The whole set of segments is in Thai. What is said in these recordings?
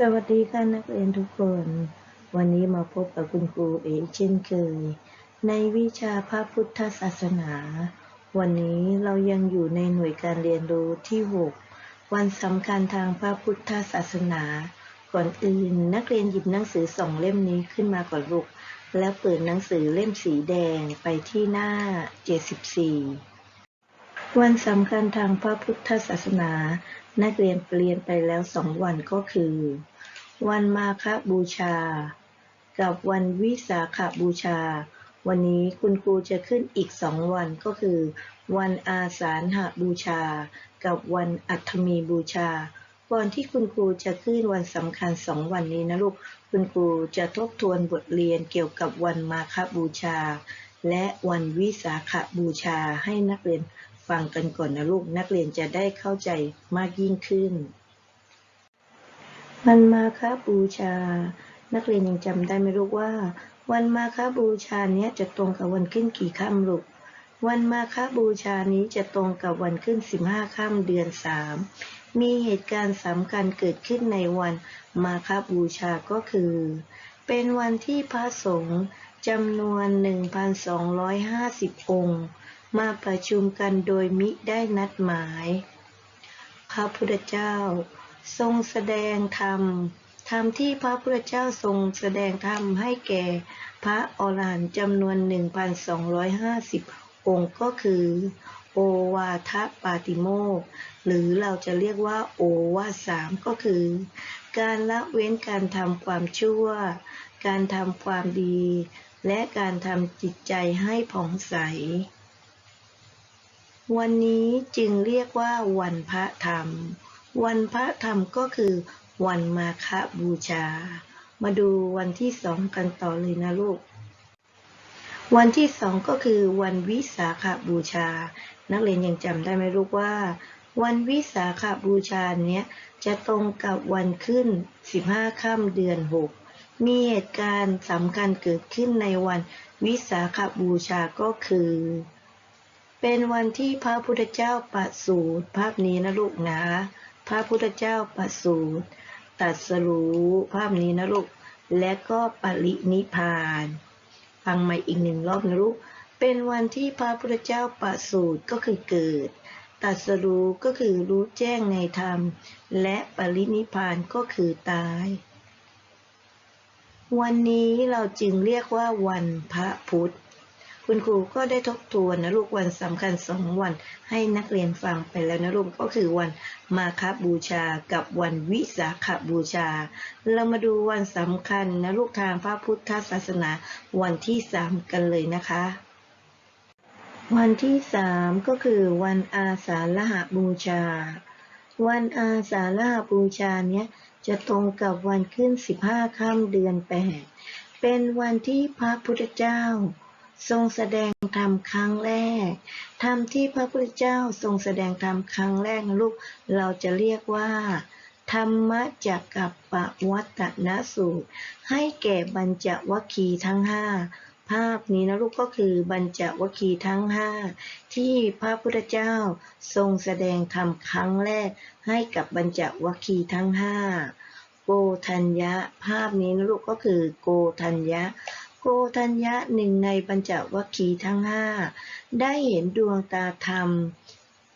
สวัสดีค่ะนักเรียนทุกคน วันนี้มาพบกับคุณครูเอกเช่นเคย ในวิชาพระพุทธศาสนา วันนี้เรายังอยู่ในหน่วยการเรียนรู้ที่ 6 วันสำคัญทางพระพุทธศาสนา ก่อนอื่นนักเรียนหยิบหนังสือสองเล่มนี้ขึ้นมาก่อนลูก แล้วเปิดหนังสือเล่มสีแดงไปที่หน้า 74 วันสำคัญทางพระพุทธศาสนา นักเรียนเรียนไปแล้วสองวันก็คือ วันมาฆบูชา กับวันวิสาขบูชา วันนี้คุณครูจะขึ้นอีกสองวันก็คือ วันอาสาฬหบูชา กับวันอัฐมีบูชาก่อนที่คุณครูจะขึ้นวันสำคัญสองวันนี้นะลูก คุณครูจะทบทวนบทเรียนเกี่ยวกับวันมาฆบูชา และวันวิสาขบูชาให้นักเรียน ฟังกันก่อนนะลูกนักเรียนจะได้เข้าใจมากยิ่งขึ้น วันมาฆบูชา นักเรียนยังจำได้ไหมลูกว่า วันมาฆบูชาเนี้ยจะตรงกับวันขึ้นกี่ค่ำลูกวันมาฆบูชานี้จะตรงกับวันขึ้น 15 ค่ำเดือน 3 มีเหตุการณ์สำคัญเกิดขึ้นในวันมาฆบูชาก็คือ เป็นวันที่พระสงฆ์จำนวน 1,250 องค์ มาประชุมกันโดยมิได้นัดหมาย พระพุทธเจ้าทรงแสดงธรรม ธรรมที่พระพุทธเจ้าทรงแสดงธรรมให้แก่พระอรหันต์จำนวน 1,250 องค์ก็คือ โอวาทปาติโมกหรือเราจะเรียกว่าโอวาสามก็คือ การละเว้นการทำความชั่ว การทำความดี และการทำจิตใจให้ผ่องใส วันนี้จึงเรียกว่าวันพระธรรม วันพระธรรมก็คือวันมาฆบูชา มาดูวันที่สองกันต่อเลยนะลูก วันที่สองก็คือวันวิสาขบูชา นักเรียนยังจำได้ไหมลูกว่า วันวิสาขบูชาเนี้ยจะตรงกับวันขึ้น 15ค่ำเดือน 6 มีเหตุการณ์สำคัญเกิดขึ้นในวันวิสาขบูชาก็คือ เป็นวันที่พระพุทธเจ้าประสูติภาพนี้นะลูกนะ พระพุทธเจ้าประสูติตรัสรู้ภาพนี้นะลูก และก็ปรินิพานฟังใหม่อีกหนึ่งรอบนะลูก เป็นวันที่พระพุทธเจ้าประสูติก็คือเกิดตรัสรู้ก็คือรู้แจ้งในธรรม และปรินิพพานก็คือตาย วันนี้เราจึงเรียกว่าวันพระพุธ คุณครูก็ได้ทบทวนนะลูกวันสำคัญสองวันให้นักเรียนฟังไปแล้วนะลูกก็คือวันมาคบูชากับวันวิสาขบูชา เรามาดูวันสำคัญนะลูกทางพระพุทธศาสนาวันที่สามกันเลยนะคะ วันที่สามก็คือวันอาสาฬหบูชา วันอาสาฬหบูชาเนี้ยจะตรงกับวันขึ้น15ค่ำเดือนแปดเป็นวันที่พระพุทธเจ้า ทรงแสดงธรรมครั้งแรก ธรรมที่พระพุทธเจ้าทรงแสดงธรรมครั้งแรกลูก เราจะเรียกว่า ธรรมจักกับปวัตนสูตร ให้แก่บรรจวัคคีทั้งห้าภาพนี้นะลูกก็คือบรรจวัคคีทั้งห้าที่พระพุทธเจ้าทรงแสดงธรรมครั้งแรก ให้กับบรรจวัคคีทั้งห้าโกธัญญะ ภาพนี้นะลูกก็คือโกธัญญะ โกธัญญะหนึ่งในบรรจวัคคีย์ทั้งห้าได้เห็นดวงตาธรรม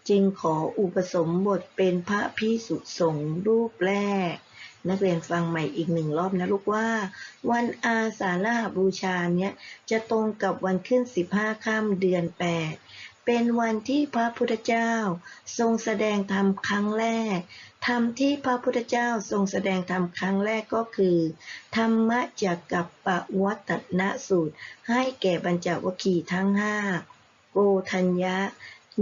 จึงขออุปสมบทเป็นพระพิสุสงฆ์รูปแรก นักเรียนฟังใหม่อีกหนึ่งรอบนะลูกว่า วันอาสาฬหบูชาเนี้ยจะตรงกับวันขึ้นสิบห้าค่ำเดือนแปด เป็นวันที่พระพุทธเจ้า ทรงแสดงธรรมครั้งแรก ธรรมที่พระพุทธเจ้าทรงแสดงธรรมครั้งแรกก็คือ ธรรมะจักกับปวัตนสูตร ให้แก่บรรจวัคคีทั้งห้าโกธัญญะ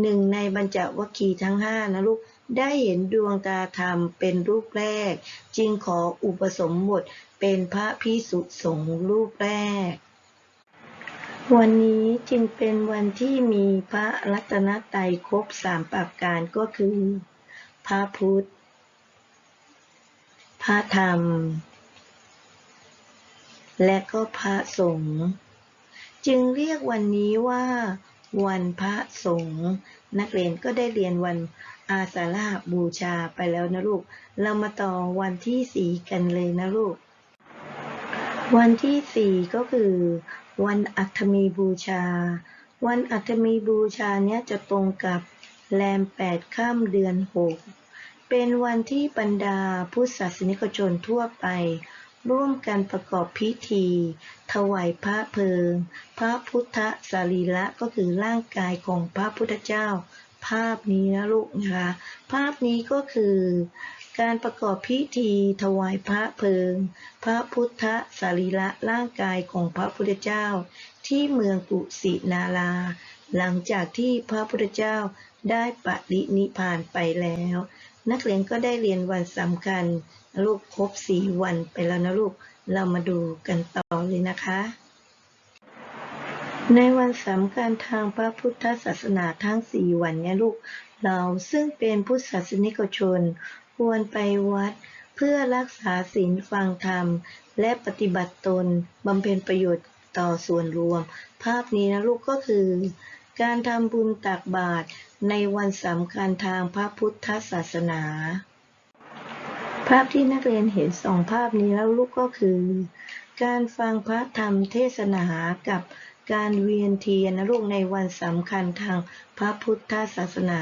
หนึ่งในบรรจวัคคีทั้งห้านะลูกได้เห็นดวงตาธรรมเป็นรูปแรก จึงขออุปสมบทเป็นพระพิสุสงฆ์รูปแรก วันนี้จึงเป็นวันที่มีพระรัตนตรัยครบสามประการก็คือ พระพุทธ พระธรรม และก็พระสงฆ์จึงเรียกวันนี้ว่า วันพระสงฆ์นักเรียนก็ได้เรียนวันอาสาฬหบูชาไปแล้วนะลูก เรามาต่อวันที่สี่กันเลยนะลูก วันที่สี่ก็คือ วันอัฐมีบูชา วันอัฐมีบูชาเนี้ยจะตรงกับแรมแปดข้ามเดือนหกเป็นวันที่บรรดาพุทธศาสนิกชนทั่วไป ร่วมกันประกอบพิธี ถวายพระเพลิง พระพุทธสรีระก็คือร่างกายของพระพุทธเจ้า ภาพนี้นะลูกนะคะ ภาพนี้ก็คือ การประกอบพิธีถวายพระเพลิง พระพุทธสรีระร่างกายของพระพุทธเจ้า ที่เมืองกุสินารา หลังจากที่พระพุทธเจ้าได้ปรินิพานไปแล้ว นักเรียนก็ได้เรียนวันสำคัญ ลูกครบสี่วันไปแล้วนะลูก เรามาดูกันต่อเลยนะคะ ในวันสำคัญทางพระพุทธศาสนาทั้งสี่วันเนี่ยลูกเราซึ่งเป็นพุทธศาสนิกชน ควรไปวัด เพื่อรักษาศีลฟังธรรม และปฏิบัติตนบำเพ็ญประโยชน์ต่อส่วนรวม ภาพนี้นะลูกก็คือ การทำบุญตักบาตรในวันสำคัญทางพระพุทธศาสนา ภาพที่นักเรียนเห็นสองภาพนี้แล้วลูกก็คือ การฟังพระธรรมเทศนากับ การเวียนเทียนนะลูกในวันสำคัญทางพระพุทธศาสนา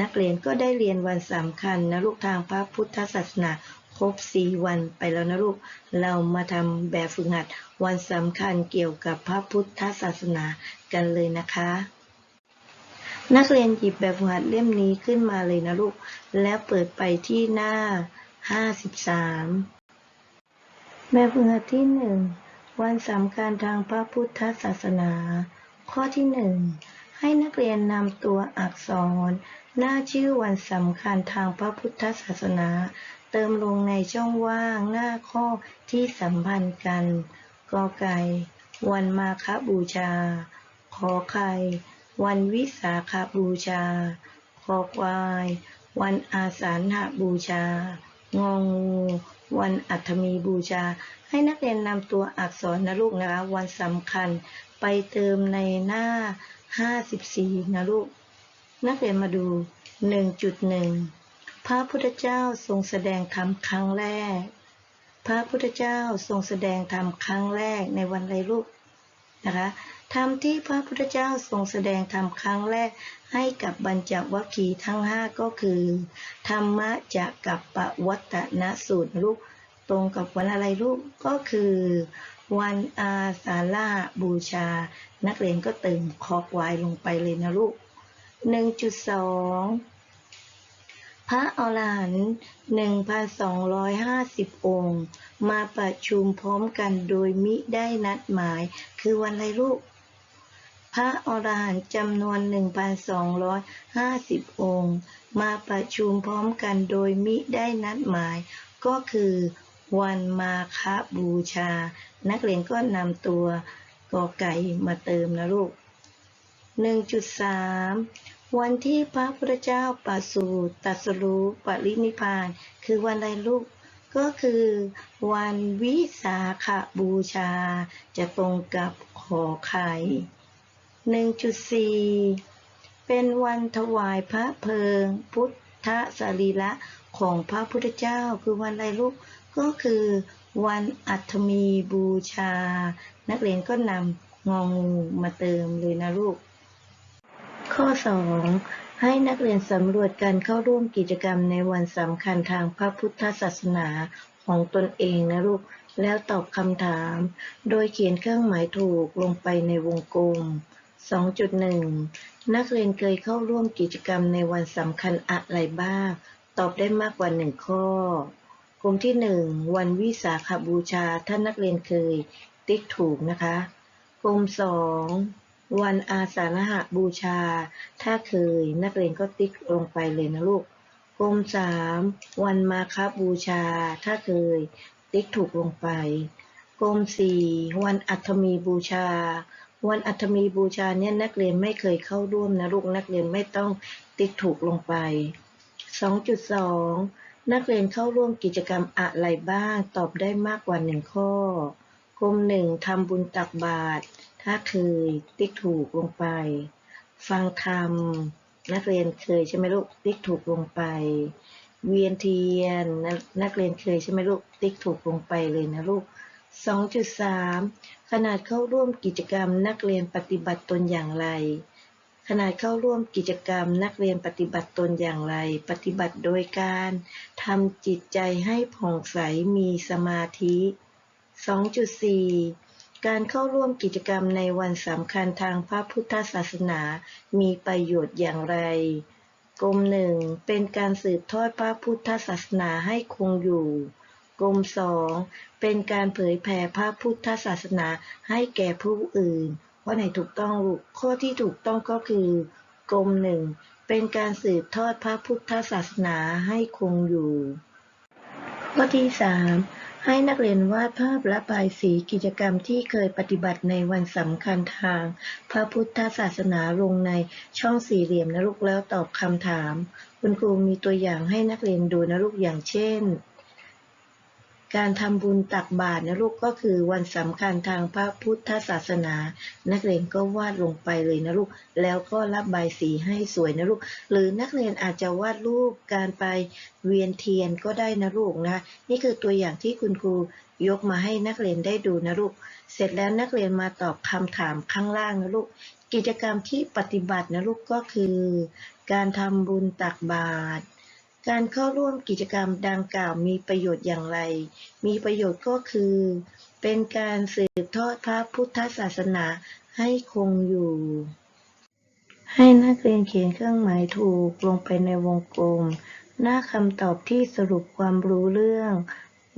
นักเรียนก็ได้เรียนวันสำคัญนะลูกทางพระพุทธศาสนาครบสี่วันไปแล้วนะลูก เรามาทำแบบฝึกหัด วันสำคัญเกี่ยวกับพระพุทธศาสนากันเลยนะคะ นักเรียนหยิบแบบฝึกหัดเล่มนี้ขึ้นมาเลยนะลูก แล้วเปิดไปที่หน้า 53 แบบฝึกหัดที่หนึ่ง วันสำคัญทางพระพุทธศาสนา ข้อที่หนึ่งให้นักเรียนนำตัวอักษร หน้าชื่อวันสำคัญทางพระพุทธศาสนา เติมลงในช่องว่างหน้าข้อที่สัมพันธ์กัน กอไก่ วันมาคบูชา ขอไข่ วันวิสาขบูชาคอควาย วันอาสาฬหบูชางองู วันอัฐมีบูชา ให้นักเรียนนำตัวอักษรนะลูกนะคะวันสำคัญไปเติมในหน้า 54 นะลูก นักเรียนมาดู 1.1 พระพุทธเจ้าทรงแสดงธรรมครั้งแรก พระพุทธเจ้าทรงแสดงธรรมครั้งแรกในวันไรลูกนะคะธรรมที่พระพุทธเจ้าทรงแสดงธรรมครั้งแรกให้กับบรรจวัคคีทั้งห้าก็คือ ธรรมะจะกับปวัตนสูตรลูก ตรงกับวันอะไรลูกก็คือ วันอาสาฬหบูชา นักเรียนก็เติมคอควายลงไปเลยนะลูก 1.2 พระอรหันต์1,250 องค์ มาประชุมพร้อมกันโดยมิได้นัดหมาย คือวันอะไรลูกพระอรหันต์จำนวน 1,250 องค์ มาประชุมพร้อมกันโดยมิได้นัดหมาย ก็คือ วันมาคบูชา นักเรียนก็นำตัวกอไก่มาเติมนะลูก 1.3 วันที่พระพุทธเจ้าประสูติตัสรู้ปรินิพาน คือวันอะไรลูก ก็คือวันวิสาขบูชา จะตรงกับขอไข่1.4 เป็นวันถวายพระเพลิง พุทธสรีระของพระพุทธเจ้าคือวันอะไรลูก ก็คือวันอัฐมีบูชา นักเรียนก็นำงองูมาเติมเลยนะลูก ข้อ 2 ให้นักเรียนสำรวจการเข้าร่วมกิจกรรมในวันสำคัญทางพระพุทธศาสนาของตนเองนะลูก แล้วตอบคำถาม โดยเขียนเครื่องหมายถูกลงไปในวงกลม 2.1 นักเรียนเคยเข้าร่วมกิจกรรมในวันสำคัญอะไรบ้าง ตอบได้มากกว่าหนึ่งข้อ กลุ่มที่ 1 วันวิสาขบูชาถ้านักเรียนเคยติ๊กถูกนะคะ กลุ่ม 2 วันอาสาฬหบูชา ถ้าเคยนักเรียนก็ติ๊กลงไปเลยนะลูก กลุ่ม 3 วันมาคบูชา ถ้าเคย ติ๊กถูกลงไป กลุ่ม 4 วันอัฐมีบูชา วันอัฐมีบูชาเนี่ยนักเรียนไม่เคยเข้าร่วมนะลูกนักเรียนไม่ต้องติ๊กถูกลงไป 2.2 นักเรียนเข้าร่วมกิจกรรมอะไรบ้าง ตอบได้มากกว่าหนึ่งข้อ กลุ่มหนึ่งทำบุญตักบาตร ถ้าเคยติ๊กถูกลงไป ฟังธรรม นักเรียนเคยใช่ไหมลูก ติ๊กถูกลงไป เวียนเทียน นักเรียนเคยใช่ไหมลูก ติ๊กถูกลงไปเลยนะลูก 2.3 ขนาดเข้าร่วมกิจกรรมนักเรียนปฏิบัติตนอย่างไร ขนาดเข้าร่วมกิจกรรมนักเรียนปฏิบัติตนอย่างไร ปฏิบัติโดยการทำจิตใจให้ผ่องใสมีสมาธิ 2.4 การเข้าร่วมกิจกรรมในวันสำคัญทางพระพุทธศาสนา มีประโยชน์อย่างไรกรมหนึ่งเป็นการสืบทอดพระพุทธศาสนาให้คงอยู่กรมสองเป็นการเผยแผ่พระพุทธศาสนาให้แก่ผู้อื่น ว่าไหนถูกต้องลูกข้อที่ถูกต้องก็คือกรมหนึ่งเป็นการสืบทอดพระพุทธศาสนาให้คงอยู่ ข้อที่สามให้นักเรียนวาดภาพและบายสีกิจกรรมที่เคยปฏิบัติในวันสำคัญทาง พระพุทธศาสนาลงในช่องสี่เหลี่ยมนะลูกแล้วตอบคำถาม คุณครูมีตัวอย่างให้นักเรียนดูนะลูกอย่างเช่น การทำบุญตักบาตรนะลูกก็คือวันสำคัญทางพระพุทธศาสนา นักเรียนก็วาดลงไปเลยนะลูก แล้วก็รับใบสีให้สวยนะลูก หรือนักเรียนอาจจะวาดรูปการไปเวียนเทียนก็ได้นะลูกนะ นี่คือตัวอย่างที่คุณครูยกมาให้นักเรียนได้ดูนะลูก เสร็จแล้วนักเรียนมาตอบคำถามข้างล่างนะลูก กิจกรรมที่ปฏิบัตินะลูกก็คือ การทำบุญตักบาตร การเข้าร่วมกิจกรรมดังกล่าวมีประโยชน์อย่างไร มีประโยชน์ก็คือ เป็นการสืบทอดพระพุทธศาสนาให้คงอยู่ ให้นักเรียนเขียนเครื่องหมายถูกลงไปในวงกลม หน้าคำตอบที่สรุปความรู้เรื่อง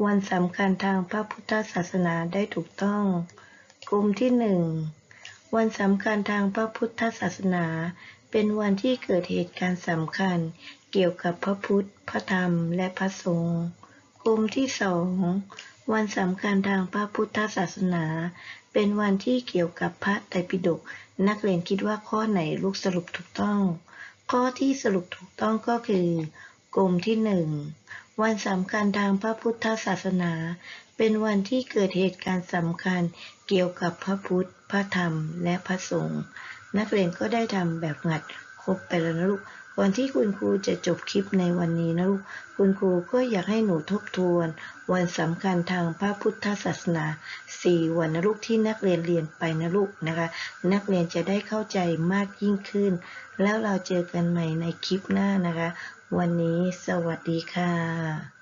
วันสำคัญทางพระพุทธศาสนาได้ถูกต้อง กลุ่มที่หนึ่งวันสำคัญทางพระพุทธศาสนา เป็นวันที่เกิดเหตุการณ์สำคัญ เกี่ยวกับพระพุทธ พระธรรม และพระสงฆ์กลุ่มที่สอง วันสำคัญทางพระพุทธศาสนา เป็นวันที่เกี่ยวกับพระไตรปิฎก นักเรียนคิดว่าข้อไหนลูกสรุปถูกต้อง ข้อที่สรุปถูกต้องก็คือกลุ่มที่หนึ่ง วันสำคัญทางพระพุทธศาสนา เป็นวันที่เกิดเหตุการณ์สำคัญเกี่ยวกับพระพุทธ พระธรรม และพระสงฆ์ นักเรียนก็ได้ทำแบบงัด รบไปแล้วนะลูกก่อนที่คุณครูจะจบคลิปในวันนี้นะลูก คุณครูก็อยากให้หนูทบทวน วันสำคัญทางพระพุทธศาสนาสี่วันนะลูกที่นักเรียนเรียนไปนะลูกนะคะ นักเรียนจะได้เข้าใจมากยิ่งขึ้น แล้วเราเจอกันใหม่ในคลิปหน้านะคะ วันนี้สวัสดีค่ะ